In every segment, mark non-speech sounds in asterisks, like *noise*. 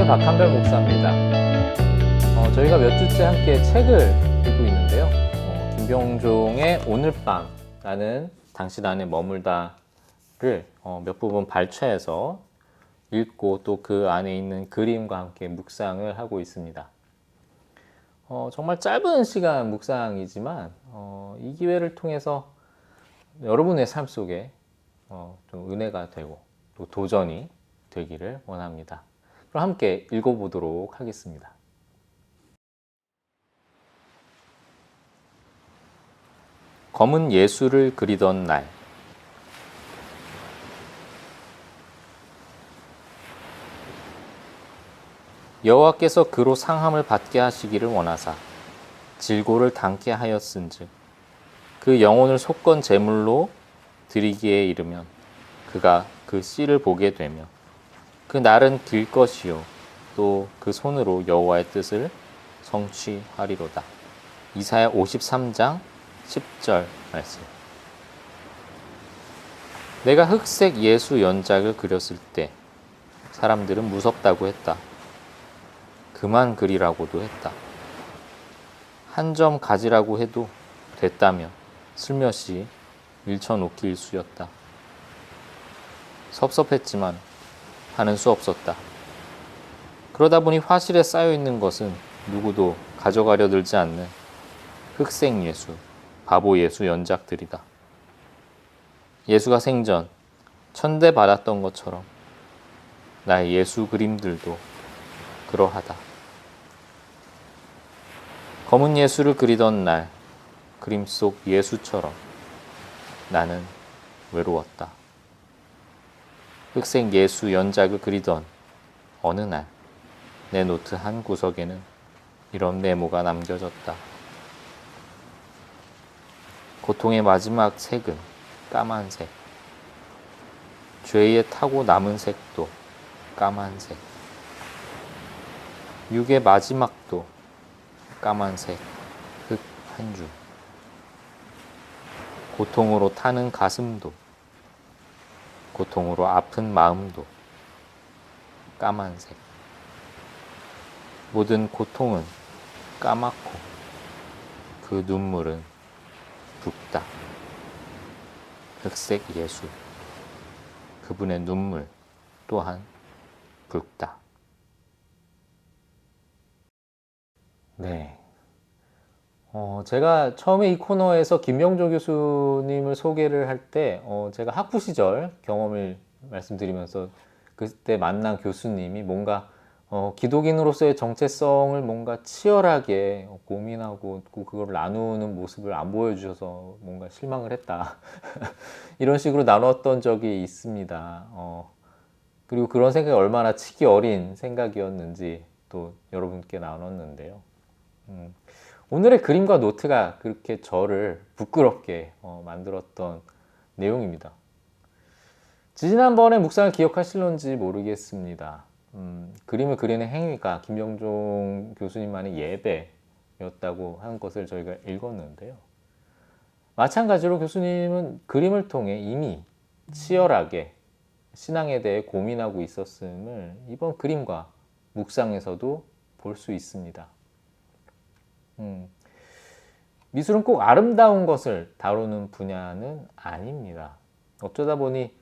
안녕하세요. 박한별 목사입니다. 어, 저희가 몇 주째 함께 책을 읽고 있는데요. 어, 김병종의 오늘 밤라는 당신 안에 머물다를 어, 몇 부분 발췌해서 읽고 또 그 안에 있는 그림과 함께 묵상을 하고 있습니다. 어, 정말 짧은 시간 묵상이지만 어, 이 기회를 통해서 여러분의 삶 속에 어, 좀 은혜가 되고 또 도전이 되기를 원합니다. 함께 읽어보도록 하겠습니다. 검은 예수를 그리던 날 여호와께서 그로 상함을 받게 하시기를 원하사 질고를 담게 하였은즉 그 영혼을 속건 제물로 드리기에 이르면 그가 그 씨를 보게 되며 그 날은 길 것이요 또 그 손으로 여호와의 뜻을 성취하리로다. 이사야 53장 10절 말씀. 내가 흑색 예수 연작을 그렸을 때 사람들은 무섭다고 했다. 그만 그리라고도 했다. 한 점 가지라고 해도 됐다며 슬며시 밀쳐놓기 일쑤였다. 섭섭했지만 하는 수 없었다. 그러다 보니 화실에 쌓여 있는 것은 누구도 가져가려 들지 않는 흑색 예수, 바보 예수 연작들이다. 예수가 생전 천대 받았던 것처럼 나의 예수 그림들도 그러하다. 검은 예수를 그리던 날 그림 속 예수처럼 나는 외로웠다. 흑색 예수 연작을 그리던 어느 날 내 노트 한 구석에는 이런 메모가 남겨졌다. 고통의 마지막 색은 까만색. 죄에 타고 남은 색도 까만색. 육의 마지막도 까만색. 흙 한 줄. 고통으로 타는 가슴도 고통으로 아픈 마음도 까만색. 모든 고통은 까맣고 그 눈물은 붉다. 흑색 예수. 그분의 눈물 또한 붉다. 네. 어, 제가 처음에 이 코너에서 김병조 교수님을 소개를 할 때, 어, 제가 학부 시절 경험을 말씀드리면서 그때 만난 교수님이 뭔가 어, 기독인으로서의 정체성을 뭔가 치열하게 고민하고 그걸 나누는 모습을 안 보여주셔서 뭔가 실망을 했다. *laughs* 이런 식으로 나눴던 적이 있습니다. 어, 그리고 그런 생각이 얼마나 치기 어린 생각이었는지 또 여러분께 나눴는데요. 음, 오늘의 그림과 노트가 그렇게 저를 부끄럽게 어, 만들었던 내용입니다. 지난번에 묵상을 기억하실런지 모르겠습니다. 음, 그림을 그리는 행위가 김영종 교수님만의 예배였다고 한 것을 저희가 읽었는데요. 마찬가지로 교수님은 그림을 통해 이미 치열하게 신앙에 대해 고민하고 있었음을 이번 그림과 묵상에서도 볼 수 있습니다. 음, 미술은 꼭 아름다운 것을 다루는 분야는 아닙니다. 어쩌다 보니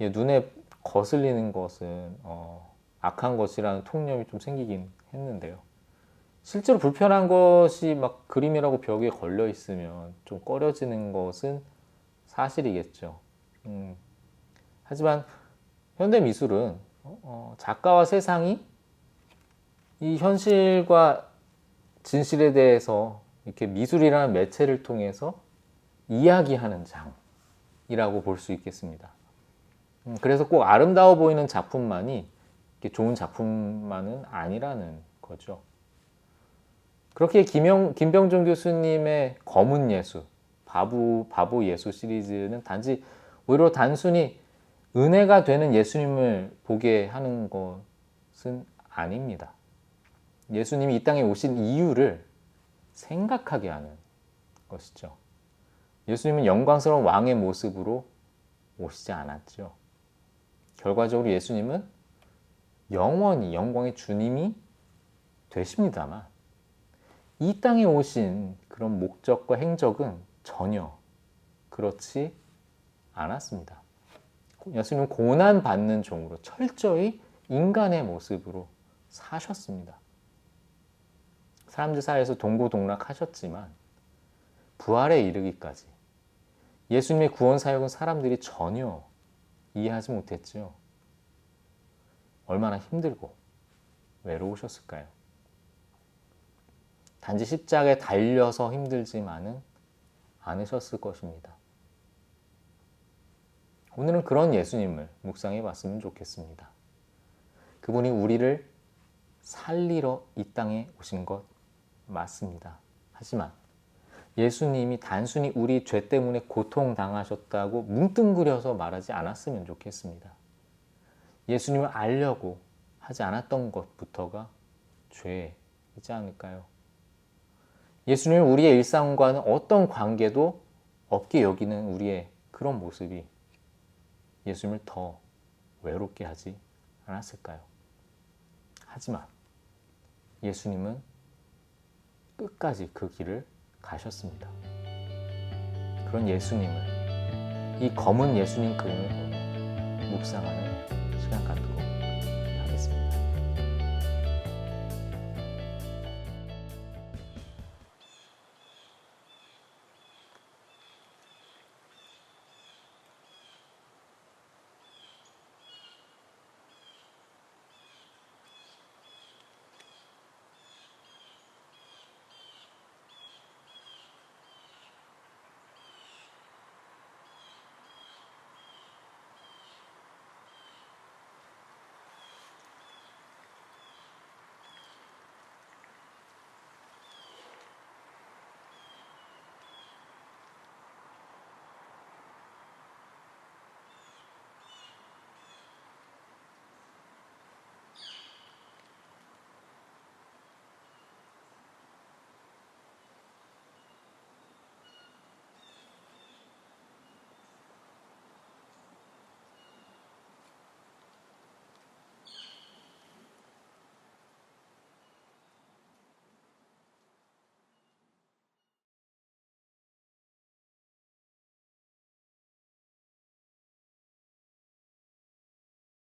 눈에 거슬리는 것은 어, 악한 것이라는 통념이 좀 생기긴 했는데요. 실제로 불편한 것이 막 그림이라고 벽에 걸려 있으면 좀 꺼려지는 것은 사실이겠죠. 음, 하지만 현대 미술은 어, 작가와 세상이 이 현실과 진실에 대해서 이렇게 미술이라는 매체를 통해서 이야기하는 장이라고 볼 수 있겠습니다. 음, 그래서 꼭 아름다워 보이는 작품만이 좋은 작품만은 아니라는 거죠. 그렇게 김영, 김병준 교수님의 검은 예수, 바보, 바보 예수 시리즈는 단지 오히려 단순히 은혜가 되는 예수님을 보게 하는 것은 아닙니다. 예수님이 이 땅에 오신 이유를 생각하게 하는 것이죠. 예수님은 영광스러운 왕의 모습으로 오시지 않았죠. 결과적으로 예수님은 영원히 영광의 주님이 되십니다만 이 땅에 오신 그런 목적과 행적은 전혀 그렇지 않았습니다. 예수님은 고난 받는 종으로 철저히 인간의 모습으로 사셨습니다. 사람들 사이에서 동고동락하셨지만 부활에 이르기까지 예수님의 구원 사역은 사람들이 전혀 이해하지 못했죠. 얼마나 힘들고 외로우셨을까요? 단지 십자가에 달려서 힘들지만은 않으셨을 것입니다. 오늘은 그런 예수님을 묵상해 봤으면 좋겠습니다. 그분이 우리를 살리러 이 땅에 오신 것 맞습니다. 하지만 예수님이 단순히 우리 죄 때문에 고통당하셨다고 뭉뚱그려서 말하지 않았으면 좋겠습니다. 예수님을 알려고 하지 않았던 것부터가 죄이지 않을까요? 예수님을 우리의 일상과는 어떤 관계도 없게 여기는 우리의 그런 모습이 예수님을 더 외롭게 하지 않았을까요? 하지만 예수님은 끝까지 그 길을 가셨습니다. 그런 예수님을 이 검은 예수님 그림을 묵상하는 시간 갖도록